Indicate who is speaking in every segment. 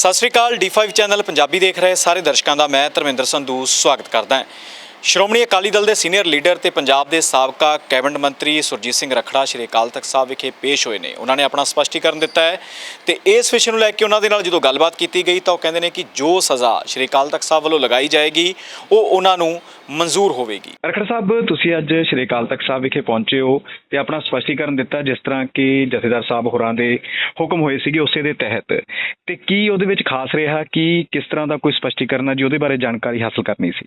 Speaker 1: ਸਤਿ ਸ੍ਰੀ ਅਕਾਲ D5 channel Punjabi ਦੇਖ ਰਹੇ ਸਾਰੇ ਦਰਸ਼ਕਾਂ ਦਾ, ਮੈਂ ਧਰਮਿੰਦਰ ਸੰਧੂ, ਸਵਾਗਤ ਕਰਦਾ ਹਾਂ। ਸ਼੍ਰੋਮਣੀ ਅਕਾਲੀ ਦਲ ਦੇ ਸੀਨੀਅਰ ਲੀਡਰ ਤੇ ਪੰਜਾਬ ਦੇ ਸਾਬਕਾ ਕੈਬਨਿਟ ਮੰਤਰੀ ਸੁਰਜੀਤ ਸਿੰਘ ਰਖੜਾ ਸ਼੍ਰੀ ਅਕਾਲ ਤਖਤ ਸਾਹਿਬ ਵਿਖੇ ਪੇਸ਼ ਹੋਏ ਨੇ। ਉਹਨਾਂ ਨੇ ਆਪਣਾ ਸਪਸ਼ਟੀਕਰਨ ਦਿੱਤਾ ਹੈ ਤੇ ਇਸ ਵਿਸ਼ੇ ਨੂੰ ਲੈ ਕੇ ਉਹਨਾਂ ਦੇ ਨਾਲ ਜਦੋਂ ਗੱਲਬਾਤ ਕੀਤੀ ਗਈ ਤਾਂ ਉਹ ਕਹਿੰਦੇ ਨੇ ਕਿ ਜੋ ਸਜ਼ਾ ਸ਼੍ਰੀ ਅਕਾਲ ਤਖਤ ਸਾਹਿਬ ਵੱਲੋਂ ਲਗਾਈ ਜਾਏਗੀ, ਉਹ ਉਹਨਾਂ ਨੂੰ ਮਨਜ਼ੂਰ ਹੋਵੇਗੀ।
Speaker 2: ਰਖੜ ਸਾਹਿਬ ਤੁਸੀਂ ਅੱਜ ਸ਼੍ਰੀ ਅਕਾਲ ਤਖਤ ਸਾਹਿਬ ਵਿਖੇ ਪਹੁੰਚੇ ਹੋ ਤੇ ਆਪਣਾ ਸਪਸ਼ਟੀਕਰਨ ਦਿੱਤਾ ਜਿਸ ਤਰ੍ਹਾਂ ਕਿ ਜਥੇਦਾਰ ਸਾਹਿਬ ਹੋਰਾਂ ਦੇ ਹੁਕਮ ਹੋਏ ਸੀਗੇ ਉਸੇ ਦੇ ਤਹਿਤ। ਤੇ ਕੀ ਉਹਦੇ ਵਿੱਚ ਖਾਸ ਰਿਹਾ ਕਿ ਕਿਸ ਤਰ੍ਹਾਂ ਦਾ ਕੋਈ ਸਪਸ਼ਟੀਕਰਨ ਹੈ ਜੀ ਉਹਦੇ ਬਾਰੇ ਜਾਣਕਾਰੀ ਹਾਸਲ ਕਰਨੀ ਸੀ?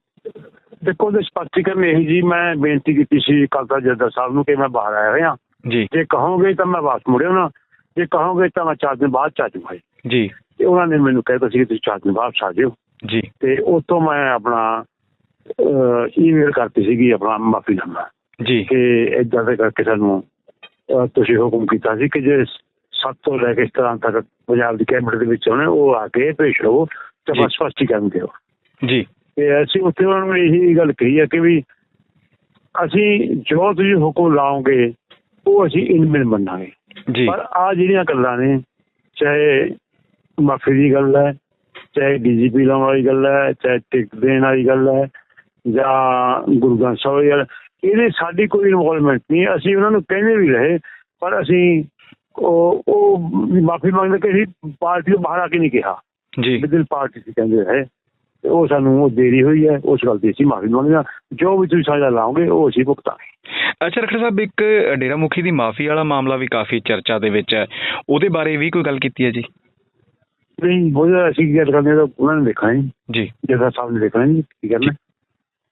Speaker 3: ਦੇਖੋ ਦੇ ਸਪਸ਼ਟੀਕਰਨ ਇਹੀ ਜੀ ਮੈਂ ਬੇਨਤੀ ਕੀਤੀ ਸੀ ਕਲਤਾ ਜੱਦਾ ਸਾਹਿਬ ਨੂੰ ਕਿ ਮੈਂ ਬਾਹਰ ਆਇਆ ਹੋਇਆ।
Speaker 2: ਜੀ।
Speaker 3: ਜੇ ਕਹੋਗੇ ਤਾਂ ਮੈਂ ਵਾਪਸ ਮੁੜਿਆ ਨਾ। ਜੇ ਕਹੋਗੇ ਤਾਂ ਮੈਂ ਚਾਰ ਦਿਨ ਬਾਅਦ ਚੱਲ ਜਾਵਾਂ
Speaker 2: ਜੀ।
Speaker 3: ਤੇ ਉਹਨਾਂ ਨੇ ਮੈਨੂੰ ਕਹਿਤਾ ਸੀ ਕਿ ਤੁਸੀਂ ਚਾਰ ਦਿਨ ਬਾਅਦ ਆ ਜਿਓ
Speaker 2: ਜੀ।
Speaker 3: ਤੇ ਉਤੋਂ ਮੈਂ ਆਪਣਾ ਈਮੇਲ ਕਰਤੀ ਸੀਗੀ ਆਪਣਾ ਮਾਫੀਨਾਮਾ
Speaker 2: ਜੀ।
Speaker 3: ਕਿ ਇਦਾਂ ਦੇ ਕਰਕੇ ਸਾਨੂੰ ਤੁਸੀਂ ਹੁਕਮ ਕੀਤਾ ਸੀ ਕਿ ਜੇ ਸੱਤ ਤੋਂ ਲੈ ਕੇ 17 ਤੱਕ ਪੰਜਾਬ ਦੀ ਕੈਬਨਿਟ ਦੇ ਵਿੱਚ ਹੋਣੇ ਉਹ ਆ ਕੇ ਪੇਸ਼ ਰਹੋ ਤੇ। ਬਸ ਸਪਸ਼ਟੀਕਰਨ ਦਿਓ।
Speaker 2: ਜੀ।
Speaker 3: ਤੇ ਅਸੀਂ ਉੱਥੇ ਉਹਨਾਂ ਨੂੰ ਇਹੀ ਗੱਲ ਕਹੀ ਹੈ ਕਿ ਵੀ ਅਸੀਂ ਜੋ ਤੁਸੀਂ ਹੁਕਮ ਲਾਓਗੇ ਉਹ ਅਸੀਂ ਇਨਮਿਲ ਮੰਨਾਂਗੇ।
Speaker 2: ਜੀ।
Speaker 3: ਪਰ ਆ ਜਿਹੜੀਆਂ ਗੱਲਾਂ ਨੇ ਚਾਹੇ ਮਾਫੀ ਦੀ ਗੱਲ ਹੈ ਚਾਹੇ ਡੀਜੀਪੀ ਲਾਉਣ ਵਾਲੀ ਗੱਲ ਹੈ ਚਾਹੇ ਟਿਕਟ ਦੇਣ ਵਾਲੀ ਗੱਲ ਹੈ ਜਾਂ ਗੁਰੂ ਗ੍ਰੰਥ ਸਾਹਿਬ ਗੱਲ ਇਹਦੇ ਸਾਡੀ ਕੋਈ ਇਨਵੋਲਵਮੈਂਟ ਨਹੀਂ ਅਸੀਂ ਉਹਨਾਂ ਨੂੰ ਕਹਿੰਦੇ ਵੀ ਰਹੇ ਪਰ ਅਸੀਂ ਉਹ ਉਹ ਮਾਫੀ ਮੰਗਦੇ ਕਿ ਅਸੀਂ ਪਾਰਟੀ ਤੋਂ ਬਾਹਰ ਆ ਕੇ ਨਹੀਂ ਕਿਹਾ।
Speaker 2: ਜੀ।
Speaker 3: ਵਿਦਿਨ ਪਾਰਟੀ ਸੀ ਕਹਿੰਦੇ ਰਹੇ ਉਹ ਸਾਨੂੰ ਉਹ ਦੇਰੀ ਹੋਈ ਹੈ ਉਸ ਗੱਲ ਦੀ ਅਸੀਂ ਮਾਫੀ ਮੰਗਦੇ ਹਾਂ। ਜੋ ਵੀ ਤੁਸੀਂ ਸਜ਼ਾ ਲਾਓਗੇ ਉਹ ਅਸੀਂ ਭੁਗਤਾਂਗੇ।
Speaker 2: ਅੱਛਾ ਰਖੜ ਸਾਹਿਬ ਇੱਕ ਡੇਰਾ ਮੁਖੀ ਦੀ ਮਾਫੀ ਵਾਲਾ ਮਾਮਲਾ ਵੀ ਕਾਫੀ ਚਰਚਾ ਦੇ ਵਿੱਚ ਹੈ। ਉਹਦੇ ਬਾਰੇ ਵੀ ਕੋਈ ਗੱਲ ਕੀਤੀ ਹੈ ਜੀ?
Speaker 3: ਨਹੀਂ ਉਹ ਅਸੀਂ ਗੱਲ ਕਰਦੇ ਤਾਂ ਉਹਨਾਂ ਨੇ ਦੇਖਣਾ ਜੀ।
Speaker 2: ਜੀ
Speaker 3: ਸਾਹਿਬ ਨੇ ਦੇਖਣਾ ਜੀ ਕੀ ਕਰਨਾ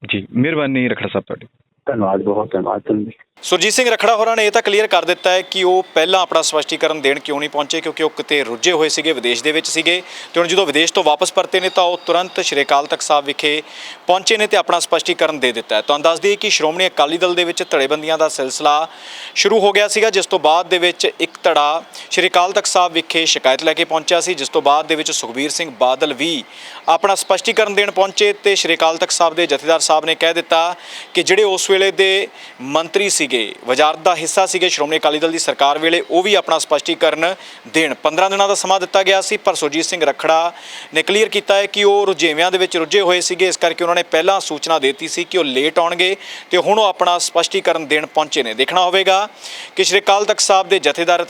Speaker 2: ਜੀ ਮਿਹਰਬਾਨੀ ਰਖੜ ਸਾਹਿਬ ਤੁਹਾਡੀ।
Speaker 3: ਧੰਨਵਾਦ ਬਹੁਤ ਧੰਨਵਾਦ ਤੁਹਾਨੂੰ
Speaker 1: ਸੁਰਜੀਤ ਸਿੰਘ ਰਖੜਾ ਹੋਰਾਂ ਨੇ ਇਹ ਤਾਂ ਕਲੀਅਰ ਕਰ ਦਿੱਤਾ ਹੈ ਕਿ ਉਹ ਪਹਿਲਾਂ ਆਪਣਾ ਸਪਸ਼ਟੀਕਰਨ ਦੇਣ ਕਿਉਂ ਨਹੀਂ ਪਹੁੰਚੇ ਕਿਉਂਕਿ ਉਹ ਕਿਤੇ ਰੁੱਝੇ ਹੋਏ ਸੀਗੇ ਵਿਦੇਸ਼ ਦੇ ਵਿੱਚ ਸੀਗੇ। ਤੇ ਹੁਣ ਜਦੋਂ ਵਿਦੇਸ਼ ਤੋਂ ਵਾਪਸ ਪਰਤੇ ਨੇ ਤਾਂ ਉਹ ਤੁਰੰਤ ਸ਼੍ਰੀ ਅਕਾਲ ਤਖਤ ਸਾਹਿਬ ਵਿਖੇ ਪਹੁੰਚੇ ਨੇ ਤੇ ਆਪਣਾ ਸਪਸ਼ਟੀਕਰਨ ਦੇ ਦਿੱਤਾ ਹੈ। ਤੁਹਾਨੂੰ ਦੱਸ ਦਈਏ ਕਿ ਸ਼੍ਰੋਮਣੀ ਅਕਾਲੀ ਦਲ ਦੇ ਵਿੱਚ ਧੜੇਬੰਦੀਆਂ ਦਾ ਸਿਲਸਿਲਾ ਸ਼ੁਰੂ ਹੋ ਗਿਆ ਸੀਗਾ ਜਿਸ ਤੋਂ ਬਾਅਦ ਦੇ ਵਿੱਚ ਇੱਕ ਧੜਾ ਸ਼੍ਰੀ ਅਕਾਲ ਤਖਤ ਸਾਹਿਬ ਵਿਖੇ ਸ਼ਿਕਾਇਤ ਲੈ ਕੇ ਪਹੁੰਚਿਆ ਸੀ, ਜਿਸ ਤੋਂ ਬਾਅਦ ਦੇ ਵਿੱਚ ਸੁਖਬੀਰ ਸਿੰਘ ਬਾਦਲ ਵੀ ਆਪਣਾ ਸਪਸ਼ਟੀਕਰਨ ਦੇਣ ਪਹੁੰਚੇ ਤੇ ਸ਼੍ਰੀ ਅਕਾਲ ਤਖਤ ਸਾਹਿਬ ਦੇ ਜਥੇਦਾਰ ਸਾਹਿਬ ਨੇ ਕਹਿ ਦਿੱਤਾ ਕਿ ਜਿਹੜੇ ਉਸ ਵੇਲੇ ਦੇ ਮੰਤਰੀ ਸੀਗੇ, ਵਜ਼ਾਰਤ ਦਾ ਹਿੱਸਾ ਸੀਗੇ ਸ਼੍ਰੋਮਣੀ ਅਕਾਲੀ ਦਲ ਦੀ ਸਰਕਾਰ ਵੇਲੇ, ਉਹ ਵੀ ਆਪਣਾ ਸਪਸ਼ਟੀਕਰਨ ਦੇਣ। 15 ਦਿਨਾਂ ਦਾ ਸਮਾਂ ਦਿੱਤਾ ਗਿਆ ਸੀ, ਪਰ ਸੁਰਜੀਤ ਸਿੰਘ ਰਖੜਾ ਨੇ ਕਲੀਅਰ ਕੀਤਾ ਹੈ ਕਿ ਉਹ ਰੁਝੇਵਿਆਂ ਦੇ ਵਿੱਚ ਰੁੱਝੇ ਹੋਏ ਸੀਗੇ, ਇਸ ਕਰਕੇ ਉਹਨਾਂ ਨੇ ਪਹਿਲਾਂ ਸੂਚਨਾ ਦੇ ਦਿੱਤੀ ਸੀ ਕਿ ਉਹ ਲੇਟ ਆਉਣਗੇ ਤੇ ਹੁਣ ਉਹ ਆਪਣਾ ਸਪਸ਼ਟੀਕਰਨ ਦੇਣ ਪਹੁੰਚੇ ਨੇ। ਦੇਖਣਾ ਹੋਵੇਗਾ ਕਿ ਸ਼੍ਰੀ ਅਕਾਲ ਤਖਤ ਸਾਹਿਬ ਦੇ ਜਥੇਦਾਰ